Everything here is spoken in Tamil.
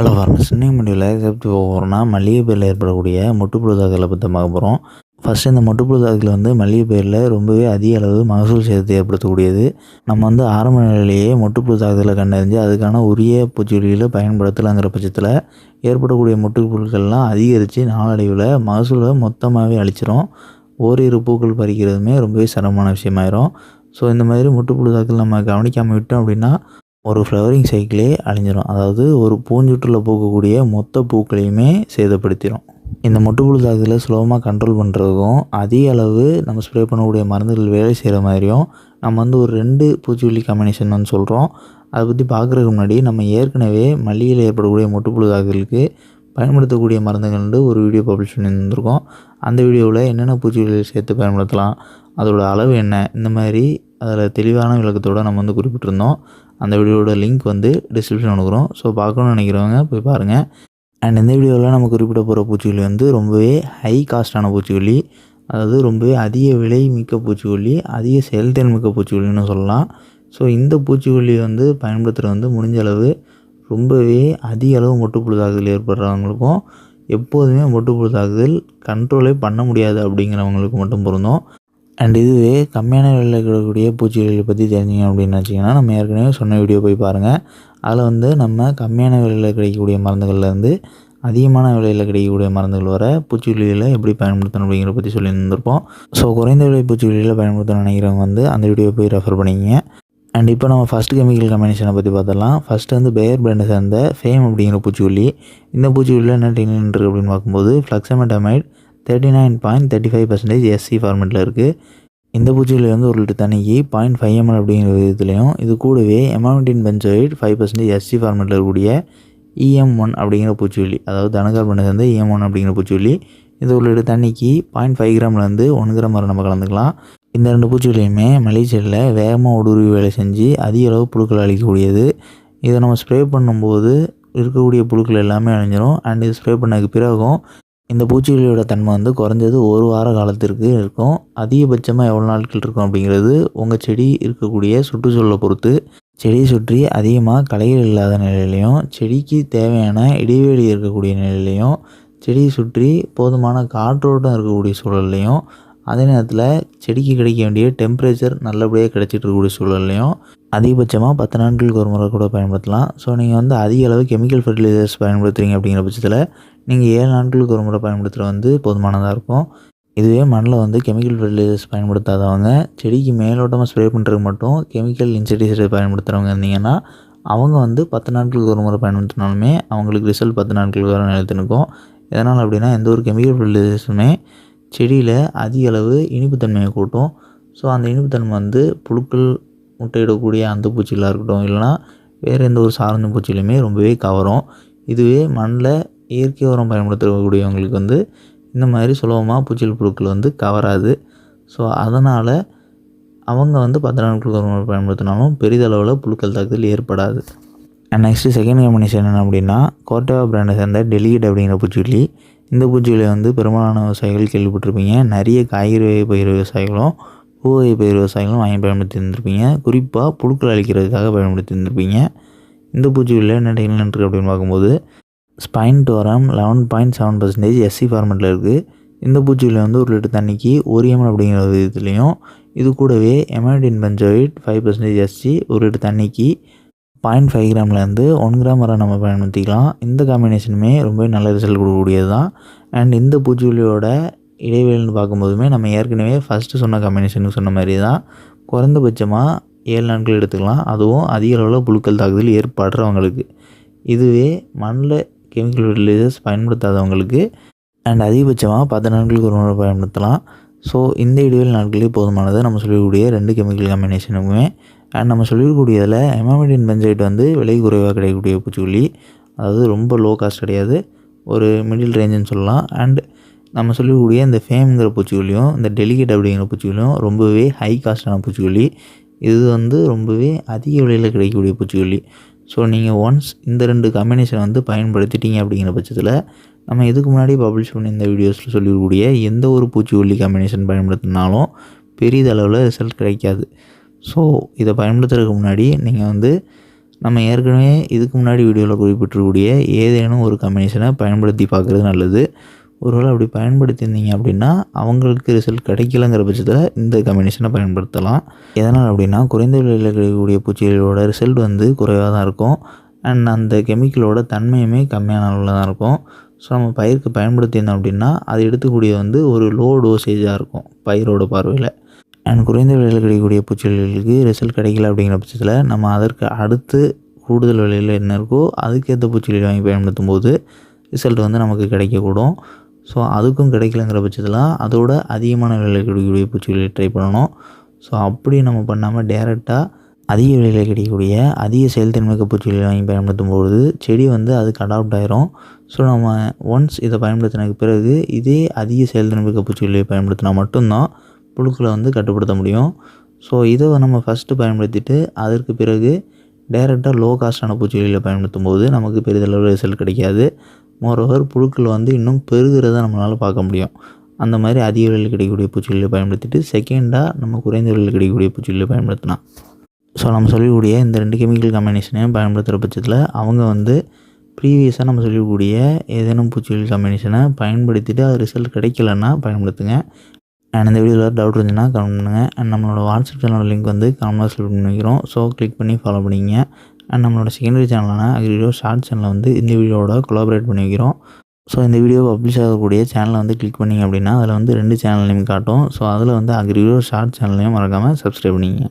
ஹலோ ஃபார்மஸ் இன்னைக்கு முடிவில் எக்ஸப்ட் போகிறோம்னா மல்லிகை பயிரில் ஏற்படக்கூடிய முட்டுப்புழு தாக்குதலை பற்றி பார்க்க போகிறோம் ஃபஸ்ட் இந்த முட்டுப்புழு தாக்குதல் வந்து மல்லிகை பயிரில் ரொம்பவே அதிக அளவு மகசூல் சேதத்தை ஏற்படுத்தக்கூடியது. நம்ம வந்து ஆரம்ப நிலையிலேயே முட்டுப்புழு தாக்குதலை கண்டறிஞ்சு அதுக்கான உரிய பூச்சிக்கொல்லிகளை பயன்படுத்தலாங்கிற பட்சத்தில் ஏற்படக்கூடிய முட்டுப்புழுக்கள்லாம் அதிகரித்து நாளடைவில் மகசூலை மொத்தமாகவே அழிச்சிரும். ஓரிரு பூக்கள் பறிக்கிறதுமே ரொம்பவே சிரமமான விஷயமாயிரும். ஸோ இந்த மாதிரி முட்டுப்புழு தாக்குதல் நம்ம கவனிக்காமல் விட்டோம் அப்படின்னா ஒரு ஃப்ளவரிங் சைக்கிளே அழிஞ்சிடும் அதாவது ஒரு பூஞ்சுற்றில் பூக்கக்கூடிய மொத்த பூக்களையுமே சேதப்படுத்திடும் இந்த மொட்டுப்புழு தாக்குதலை சுலபமாக கண்ட்ரோல் பண்ணுறதுக்கும் அதிக அளவு நம்ம ஸ்ப்ரே பண்ணக்கூடிய மருந்துகள் வேலை செய்கிற மாதிரியும் நம்ம வந்து ஒரு ரெண்டு பூச்சிக்கொல்லி காம்பினேஷன் வந்து சொல்கிறோம் அதை பற்றி பார்க்குறதுக்கு முன்னாடி நம்ம ஏற்கனவே மல்லிகையில் ஏற்படக்கூடிய மொட்டுப்புழு தாக்குதலுக்கு பயன்படுத்தக்கூடிய மருந்துகள் ஒரு வீடியோ பப்ளிஷ் பண்ணியிருந்திருக்கோம். அந்த வீடியோவில் என்னென்ன பூச்சிக்கொல்லிகள் சேர்த்து பயன்படுத்தலாம் அதோட அளவு என்ன இந்த மாதிரி அதில் தெளிவான விளக்கத்தோடு நம்ம வந்து குறிப்பிட்டிருந்தோம். அந்த வீடியோட லிங்க் வந்து டிஸ்கிரிப்ஷன் கொடுக்குறோம். ஸோ பார்க்கணும்னு நினைக்கிறவங்க போய் பாருங்கள் அண்ட் இந்த வீடியோவில் நம்ம குறிப்பிட போகிற பூச்சிக்கொல்லி வந்து ரொம்பவே ஹை காஸ்டான பூச்சிக்கொல்லி அதாவது ரொம்பவே அதிக விலை மிக்க பூச்சிக்கொல்லி அதிக செயல்திறன் மிக்க பூச்சிக்கொல்லின்னு சொல்லலாம். ஸோ இந்த பூச்சிக்கொல்லி வந்து பயன்படுத்துகிறது வந்து முடிஞ்ச அளவு ரொம்பவே அதிக அளவு மொட்டுப்புழு தாக்குதல் ஏற்படுறவங்களுக்கும் எப்போதுமே மொட்டுப்புழு தாக்குதல் கண்ட்ரோலே பண்ண முடியாது அப்படிங்கிறவங்களுக்கு மட்டும் பொருந்தோம். அண்ட் இதுவே கம்மியான விலையில் கிடைக்கக்கூடிய பூச்சிகளை பற்றி தெரிஞ்சிங்க அப்படின்னு வச்சிங்கன்னா நம்ம ஏற்கனவே சொன்ன வீடியோ போய் பாருங்கள் அதில் வந்து நம்ம கம்மியான விலையில் கிடைக்கக்கூடிய மருந்துகள்லேருந்து அதிகமான விலையில் கிடைக்கக்கூடிய மருந்துகள் வர பூச்சிக்கொல்லிகளை எப்படி பயன்படுத்தணும் அப்படிங்கிற பற்றி சொல்லியிருந்திருப்போம். ஸோ குறைந்த விலை பூச்சிக்கொல்லிகளை பயன்படுத்தணும்னு நினைக்கிறவங்க வந்து அந்த வீடியோ போய் ரெஃபர் பண்ணிங்க அண்ட் இப்போ நம்ம ஃபஸ்ட் கெமிக்கல் காம்பினேஷனை பற்றி பார்த்தலாம் ஃபஸ்ட்டு வந்து பேர் பிராண்டை சேர்ந்த ஃபேம் அப்படிங்கிற பூச்சிக்கொல்லி. இந்த பூச்சிக்கொல்லியில் என்ன டெக்னிக் இருக்குது அப்படின்னு பார்க்கும்போது fluxametamide thirty nine point thirty five percentage SC ஃபார்மெட்டில் இருக்குது இந்த பூச்சிக்கொல்லி வந்து ஒரு லிட்டர் தண்ணிக்கு பாயிண்ட் e ஃபைவ் எம்எல் அப்படிங்கிற விதத்துலையும் இது கூடவே emamectin benzoate five percentage SC ஃபார்மெட்டில் இருக்கக்கூடிய இஎம் ஒன் அப்படிங்கிற பூச்சிக்கொல்லி அதாவது தனகார்பனை சேர்ந்த இஎம் ஒன் அப்படிங்கிற பூச்சிக்கொல்லி இது ஒரு லிட்டர் தண்ணிக்கு பாயிண்ட் ஃபைவ் கிராம்லேருந்து ஒன் கிராம் வரை நம்ம கலந்துக்கலாம். இந்த ரெண்டு பூச்சிகளையுமே மலேசியில் வேகமாக ஊடுருவி வேலை செஞ்சு அதிக அளவு புழுக்கள் அழிக்கக்கூடியது. இதை நம்ம ஸ்ப்ரே பண்ணும்போது இருக்கக்கூடிய புழுக்கள் எல்லாமே அழிஞ்சிரும். அண்ட் இது ஸ்ப்ரே பண்ணதுக்கு பிறகும் இந்த பூச்சிகளோட தன்மை வந்து குறைஞ்சது ஒரு வார காலத்திற்கு இருக்கும். அதிகபட்சமாக எவ்வளோ நாட்கள் இருக்கும் அப்படிங்கிறது உங்கள் செடி இருக்கக்கூடிய சுற்றுச்சூழலை பொறுத்து. செடியை சுற்றி அதிகமாக களைகள் இல்லாத நிலையிலையும் செடிக்கு தேவையான இடைவெளி இருக்கக்கூடிய நிலையிலையும் செடியை சுற்றி போதுமான காற்றோட்டம் இருக்கக்கூடிய சூழல்லையும் அதே நேரத்தில் செடிக்கு கிடைக்க வேண்டிய டெம்பரேச்சர் நல்லபடியாக கிடைச்சிட்டு இருக்கக்கூடிய சூழல்லையும் அதிகபட்சமாக பத்து நாட்களுக்கு ஒரு முறை கூட பயன்படுத்தலாம். ஸோ நீங்கள் வந்து அதிக அளவு கெமிக்கல் ஃபெர்டிலைசர்ஸ் பயன்படுத்துகிறீங்க அப்படிங்கிற பட்சத்தில் நீங்கள் ஏழு நாட்களுக்கு ஒரு முறை பயன்படுத்துகிற வந்து போதுமானதாக இருக்கும். இதுவே மண்ணில் வந்து கெமிக்கல் ஃபெர்டிலைசர்ஸ் பயன்படுத்தாதவங்க செடிக்கு மேலோட்டமாக ஸ்ப்ரே பண்ணுறதுக்கு மட்டும் கெமிக்கல் இன்செக்டிசைட் பயன்படுத்துகிறவங்க இருந்தீங்கன்னா அவங்க வந்து பத்து நாட்களுக்கு ஒரு முறை பயன்படுத்தினாலுமே அவங்களுக்கு ரிசல்ட் பத்து நாட்களுக்கு வர நிலைத்து நிற்கும் எதனால் அப்படின்னா எந்த ஒரு கெமிக்கல் ஃபெர்டிலைசர்ஸுமே செடியில் அதிக அளவு இனிப்புத்தன்மையை கூட்டும். ஸோ அந்த இனிப்புத்தன்மை வந்து புழுக்கள் முட்டையிடக்கூடிய அந்த பூச்சிகளாக இருக்கட்டும் இல்லைனா வேறு எந்த ஒரு சார்ந்த பூச்சிலையுமே ரொம்பவே கவரும். இதுவே மண்ணில் இயற்கை உரம் பயன்படுத்தக்கூடியவங்களுக்கு வந்து இந்த மாதிரி சுலபமாக பூச்சிகள் புழுக்கள் வந்து கவராது. ஸோ அதனால் அவங்க வந்து பத்து நாட்களுக்கு ஒரு முறை பயன்படுத்தினாலும் பெரிதளவில் புழுக்கள் தாக்குதல் ஏற்படாது. நெக்ஸ்ட்டு செகண்ட் காம்பினேஷன் என்ன அப்படின்னா கோட்டேவா பிராண்டை சேர்ந்த டெலிகேட் அப்படிங்கிற பூச்சிக்கொல்லி. இந்த பூச்சிக்கொல்லி வந்து பெரும்பாலான விவசாயிகள் கேள்விப்பட்டிருப்பீங்க. நிறைய காய்கறி வகை பயிர் விவசாயிகளும் பூ வகை பயிர் விவசாயிகளும் வாங்கி பயன்படுத்தி இருந்திருப்பீங்க குறிப்பாக புழுக்கள் அழிக்கிறதுக்காக பயன்படுத்தி இருந்திருப்பீங்க இந்த பூச்சிக்கொல்லியில் என்ன டெக்னிக் இருக்குது அப்படின்னு பார்க்கும்போது spinetoram eleven point seven percentage SC ஃபார்மெட்டில் இருக்குது இந்த பூச்சிக்கொல்லி வந்து ஒரு லிட்டர் தண்ணிக்கு ஒரு எம்எல் அப்படிங்கிற விதத்துலேயும் இது கூடவே emamectin benzoate five percentage SC ஒரு லிட்டர் தண்ணிக்கு பாயிண்ட் ஃபைவ் கிராம்லேருந்து ஒன் கிராம் வரை நம்ம பயன்படுத்திக்கலாம். இந்த காம்பினேஷனுமே ரொம்பவே நல்ல ரிசல்ட் கொடுக்கக்கூடியது தான் அண்ட் இந்த பூச்சிக்கொல்லியோட இடைவெளின்னு பார்க்கும்போதுமே நம்ம ஏற்கனவே ஃபஸ்ட்டு சொன்ன காம்பினேஷனுக்கு சொன்ன மாதிரி தான் குறைந்தபட்சமாக ஏழு நாட்கள் எடுத்துக்கலாம். அதுவும் அதிக அளவில் புழுக்கள் தாக்குதல் ஏற்படுறவங்களுக்கு. இதுவே மண்ணில் கெமிக்கல் ஃபெர்டிலைசர்ஸ் பயன்படுத்தாதவங்களுக்கு அண்ட் அதிகபட்சமாக பத்து நாட்களுக்கு ஒரு முறை பயன்படுத்தலாம். ஸோ இந்த இடைவெளி நாட்களே போதுமானது நம்ம சொல்லக்கூடிய ரெண்டு கெமிக்கல் காம்பினேஷனுக்குமே நம்ம சொல்லியிருக்கக்கூடியதில் எமாமிடின் பென்சைட் வந்து விலை குறைவாக கிடைக்கக்கூடிய பூச்சிக்கொல்லி. அதாவது ரொம்ப லோ காஸ்ட் கிடையாது. ஒரு மிடில் ரேஞ்சுன்னு சொல்லலாம். அண்ட் நம்ம சொல்லக்கூடிய இந்த ஃபேம்ங்கிற பூச்சிக்கொல்லியும் இந்த டெலிகேட் அப்படிங்கிற பூச்சிக்கொல்லியும் ரொம்பவே ஹை காஸ்டான பூச்சிக்கொல்லி. இது வந்து ரொம்பவே அதிக விலையில் கிடைக்கக்கூடிய பூச்சிக்கொல்லி. ஸோ நீங்கள் ஒன்ஸ் இந்த ரெண்டு காம்பினேஷன் வந்து பயன்படுத்திட்டீங்க அப்படிங்கிற பட்சத்தில் நம்ம இதுக்கு முன்னாடி பப்ளிஷ் பண்ணி இந்த வீடியோஸில் சொல்லியிருக்கக்கூடிய எந்த ஒரு பூச்சிக்கொல்லி காம்பினேஷன் பயன்படுத்தினாலும் பெரியதளவில் ரிசல்ட் கிடைக்காது. ஸோ இதை பயன்படுத்துறதுக்கு முன்னாடி நீங்கள் வந்து நம்ம ஏற்கனவே இதுக்கு முன்னாடி வீடியோவில் குறிப்பிட்டிருக்கக்கூடிய ஏதேனும் ஒரு கம்பினேஷனை பயன்படுத்தி பார்க்குறது நல்லது. ஒருவேளை அப்படி பயன்படுத்தியிருந்தீங்க அப்படின்னா அவங்களுக்கு ரிசல்ட் கிடைக்கலங்கிற பட்சத்தில் இந்த கம்பினேஷனை பயன்படுத்தலாம். எதனால் அப்படின்னா குறைந்த விலையில் கிடைக்கக்கூடிய பூச்சிகளோட ரிசல்ட் வந்து குறைவாக தான் இருக்கும். அண்ட் அந்த கெமிக்கலோட தன்மையுமே கம்மியான அளவில் தான் இருக்கும். ஸோ நம்ம பயிருக்கு பயன்படுத்தியிருந்தோம் அப்படின்னா அது எடுத்துக்கூடிய வந்து ஒரு லோ டோசேஜாக இருக்கும் பயிரோட பார்வையில். அண்ட் குறைந்த விலையில் கிடைக்கக்கூடிய பூச்செடிகளுக்கு ரிசல்ட் கிடைக்கல அப்படிங்கிற பட்சத்தில் நம்ம அதற்கு அடுத்து கூடுதல் விலையில் என்ன இருக்கோ அதுக்கேற்ற பூச்செடி வாங்கி பயன்படுத்தும் போது ரிசல்ட் வந்து நமக்கு கிடைக்கக்கூடும். ஸோ அதுக்கும் கிடைக்கலங்கிற பட்சத்தில் அதோட அதிகமான விலையில் கிடைக்கக்கூடிய பூச்சிகளை ட்ரை பண்ணணும். ஸோ அப்படி நம்ம பண்ணாமல் டேரெக்டாக அதிக விலையில் கிடைக்கக்கூடிய அதிக செயல்திறன்மிக்க பூச்சிகளை வாங்கி பயன்படுத்தும் பொழுது செடி வந்து அதுக்கு அடாப்ட் ஆயிரும். ஸோ நம்ம ஒன்ஸ் இதை பயன்படுத்தினதுக்கு பிறகு இதே அதிக செயல்திறன்மிக்க பூச்சிகளை பயன்படுத்தினா மட்டும்தான் புழுக்களை வந்து கட்டுப்படுத்த முடியும். ஸோ இதை நம்ம ஃபஸ்ட்டு பயன்படுத்திட்டு அதற்கு பிறகு டேரெக்டாக லோ காஸ்டான பூச்சிகளில் பயன்படுத்தும் போது நமக்கு பெரிதளவு ரிசல்ட் கிடைக்காது. மோரோவர் புழுக்கள் வந்து இன்னும் பெருகிறத நம்மளால் பார்க்க முடியும். அந்த மாதிரி அதிக விலையில் கிடைக்கக்கூடிய பூச்சிகளை பயன்படுத்திட்டு செகண்டாக நம்ம குறைந்த விலையில் கிடைக்கக்கூடிய பூச்சிகளை பயன்படுத்தலாம். ஸோ நம்ம சொல்லக்கூடிய இந்த ரெண்டு கெமிக்கல் காம்பினேஷனையும் பயன்படுத்துகிற பட்சத்தில் அவங்க வந்து ப்ரீவியஸாக நம்ம சொல்லக்கூடிய ஏதேனும் பூச்சிகள் காம்பினேஷனை பயன்படுத்திட்டு அது ரிசல்ட் கிடைக்கலன்னா பயன்படுத்துங்க. அண்ட் இந்த வீடியோவில் டவுட் இருந்துச்சுன்னா கமெண்ட் பண்ணுங்கள் அண்ட் நம்மளோட வாட்ஸ்அப் சேனலோட லிங்க் வந்து கமெண்ட் செலக்ட் பண்ணி வைக்கிறோம். ஸோ கிளிக் பண்ணி ஃபாலோ பண்ணிங்க. அண்ட் நம்மளோட செகண்டரி சேனலான அக்ரிடோ ஷார்ட் சேனலை வந்து இந்த வீடியோவோட கொலாபரேட் பண்ணி வைக்கிறோம். ஸோ இந்த வீடியோ பப்ளிஷ் ஆகக்கூடிய சேனலை வந்து கிளிக் பண்ணிங்க அப்படின்னா அதில் வந்து ரெண்டு சேனல்லையும் காட்டும். ஸோ அதில் வந்து அக்ரிடோ ஷார்ட் சேனல்லையும் மறக்காமல் சப்ஸ்கிரைப் பண்ணிங்க.